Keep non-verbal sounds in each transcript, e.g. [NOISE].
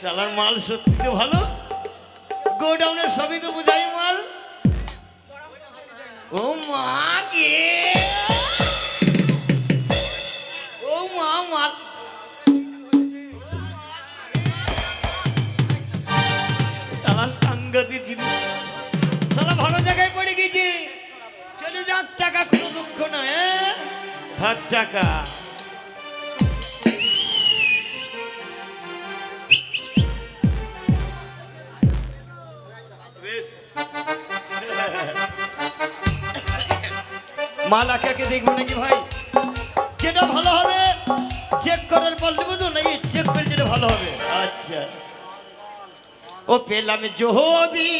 শালার মাল সত্যি তো ভালো? গোডাউনের সবই তো বোঝাই মাল। ও মা! দেখব নাকি ভাই? যেটা ভালো হবে চেক করার পর নেব তো নাকি চেক করে যেটা ভালো হবে? আচ্ছা। ও পেলাম যদি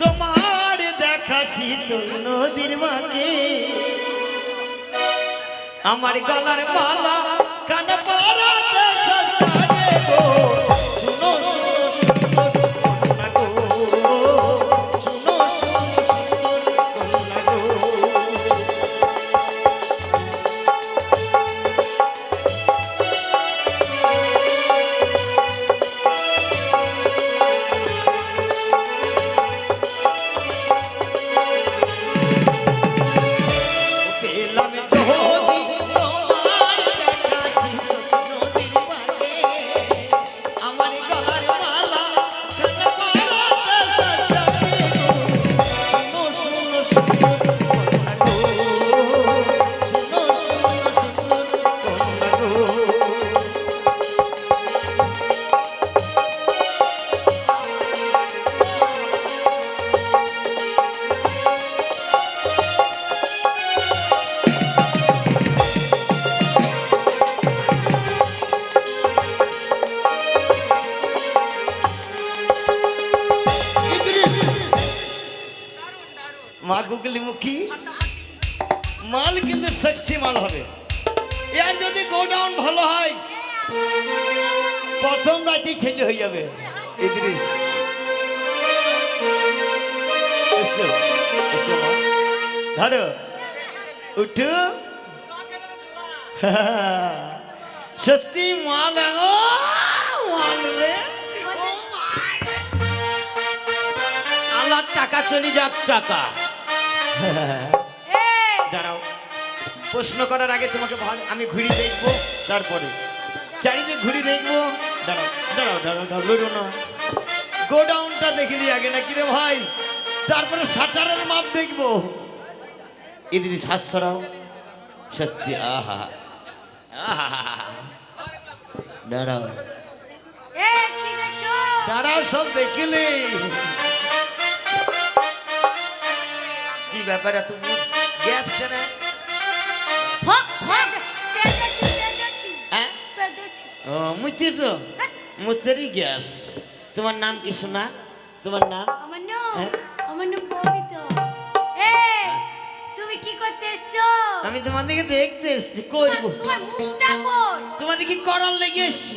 তোমার দেখা শীতল নদীর মাকে। আমার গলার মালা কানে মা গুগলি মুখী। মাল কিন্তু সেক্সি মাল হবে। এর যদি গোডাউন ভালো হয়, প্রথম রাতেই ছেলে হয়ে যাবে। ইদ্রিস ধরো। উঠো। [LAUGHS] সত্যি মাল মাল টাকা চলে যাক টাকা। [LAUGHS] দাঁড়াও। প্রশ্ন করার আগে তোমাকে আমি ঘুরি দেখব তারপরে। চারিদিকে ঘুরি দেখব। দাঁড়াও দাঁড়াও দাঁড়াও দাঁড়াও লড়ো না। গোডাউনটা দেখিনি আগে নাকি রে ভাই? তারপরে সাটারের মাপ দেখব। এদিকে শ্বাস ছড়াও সত্যি আহা। আহা। দাঁড়াও। দাঁড়াও সব দেখিলে। ব্যাপারে তুমি গ্যাস কেনা? হ্যাঁ মুতেরই গ্যাস তোমার নাম কি শোনা তোমার নাম? আমার নাম? হ্যাঁ? আমার নাম ববিতা তুমি কি করতে এসছো? আমি তোমার দিকে দেখতে এসছি। করব তোমার মুখটা কোন? তোমাদের কি করার লেগে এসছি।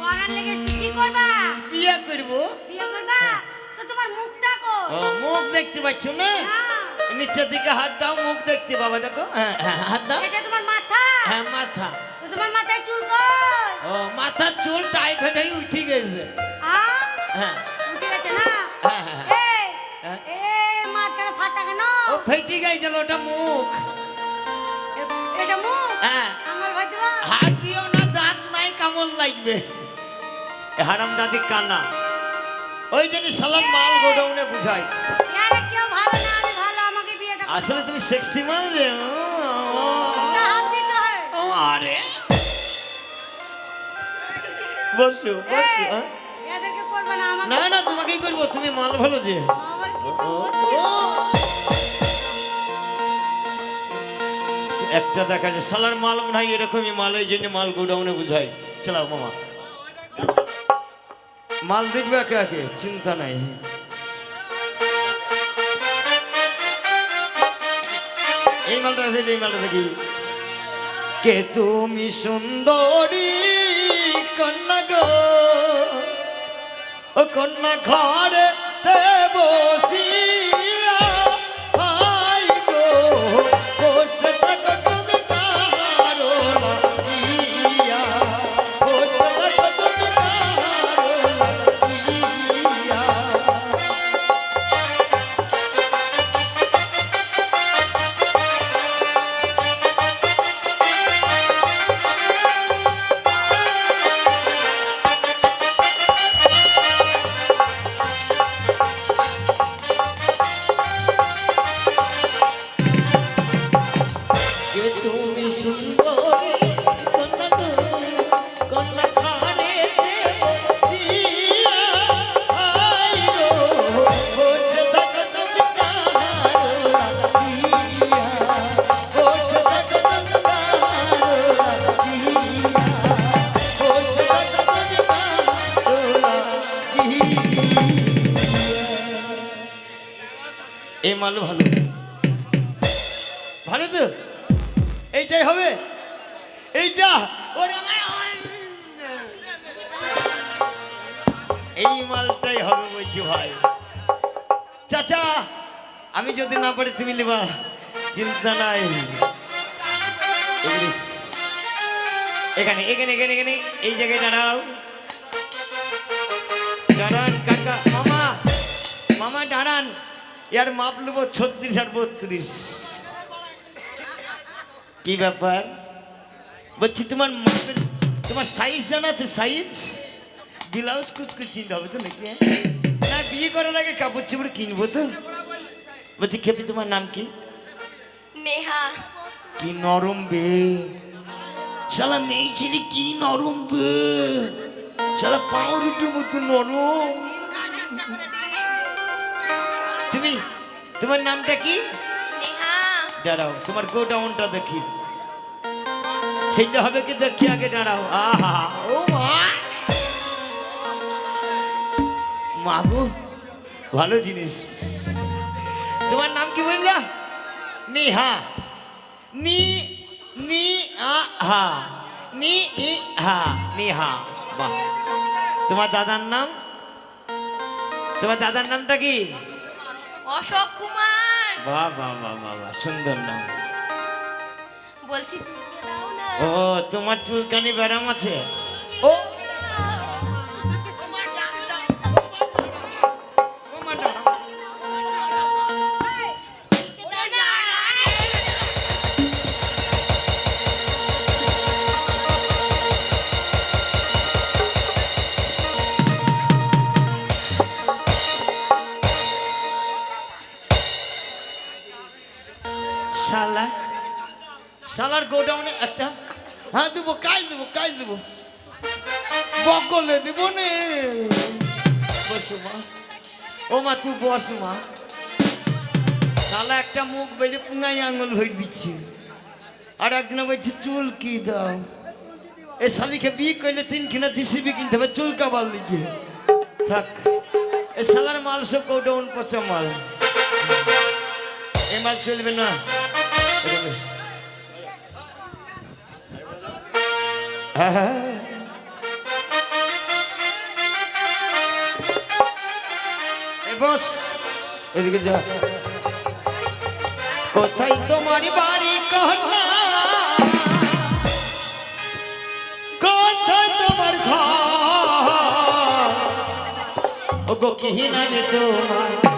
পড়ার লেগে এসছো, কি করবা? বিয়ে করব। বিয়ে করবা? তো তোমার মুখটা কোন? ও মুখ দেখতে পাচ্ছ না, নিচের দিকে হাত দাও মুখ দেখতে বাবা দেখো হ্যাঁ হ্যাঁ, হাত দাও। এটা তোমার মাথা। হ্যাঁ মাথা। তো তোমার মাথায় চুল কই? ও মাথার চুল টাই ফেটাই উঠে গেছে। আ হ্যাঁ। উঠে গেছে না? হ্যাঁ, মাঝখানে ফাটা কেন? ও ফেটে গেছিল ওটা মুখ। এটা মুখ? হ্যাঁ। ভাই হাত দিও না দাঁত নাই কামড় লাগবে। হারাম দাদি কানা। ওই জন্য সালাম মাল গোডাউনে বুঝাই। কেউ ভালো। আসলে তুমি সেক্সি মাল ও, আরে। বসো বসো হ্যাঁ? না না তোমাকেই করব? তুমি মাল ভালো যে। একটা দেখা যায় সালার মাল মনে হয় এরকমই মাল এই জন্য মাল গোডাউনে বুঝাই চালাও মামা। মাল দেখবে একে একে চিন্তা নাই। এই মালটা আছে, এই মালটা দেখি কে? তুমি সুন্দরী কন্যা গো? ও কন্যা ঘরে বসে এই ভালো ভালো তো? এইটাই হবে? এইটা? এই মালটাই হবে বলছি ভাই। চাচা, আমি যদি না পারি তুমি নেবা। চিন্তা নাই। এখানে এখানে এখানে এখানে। এই জায়গায় দাঁড়াও। ইয়ার মাপ নেব ছত্রিশ আর বত্রিশ। কি ব্যাপার? বলছি তোমার মাপের তোমার সাইজ জানা আছে? সাইজ ব্লাউজ কুচকুচ কিনতে হবে তো নাকি হ্যাঁ? না বিয়ে করার আগে কাপড় চোপড় কিনবো তো। বলছি খেপি তোমার নাম কি? নেহা। কি নরম বে। শালা মেয়ে ছেলে কি নরম বে। শালা পাউরুটির মতো নরম। তুমি? তোমার নামটা কি? দাঁড়াও তোমার গোডাউনটা দেখি। সেইটা হবে কি দেখি আগে দাঁড়াও। আহা ও মা। মাগো ভালো জিনিস। তোমার নাম কি বললা? নিহা। নি নি আ হা। নি ই হা নিহা। বাহ। তোমার দাদার নাম? তোমার দাদার নামটা কি? অশোক কুমার। বাহ বাহ বাহ বাহ বাহ সুন্দর নাম। বলছি চুলকে দাও না। ও তোমার চুলকানি ব্যারাম আছে? ও শালা শালার গোডাউনে একটা হ্যাঁ দেবো, কাল দেবো কাল দেবো। বকলে দেবো নে। বসু মা। ও মা, তুই বস মা। শালা একটা মুখ বেড়ে পুনাই আঙুল ভরে দিচ্ছে। আর একজন বলছে, চুল কি দাও? এ শালিকে বিয়ে করলে তিনখানা জিসিবি কিনতে হবে, চুল কাবার লিখে থাক, এ শালার মাল সব গোডাউন পচা মাল। এ মাল চলবে না। বস, এদিকে যা। কোথায় তোমার বাড়ি কথা কোথায় তোমার ঘর? ও গো কি না রে তোমার?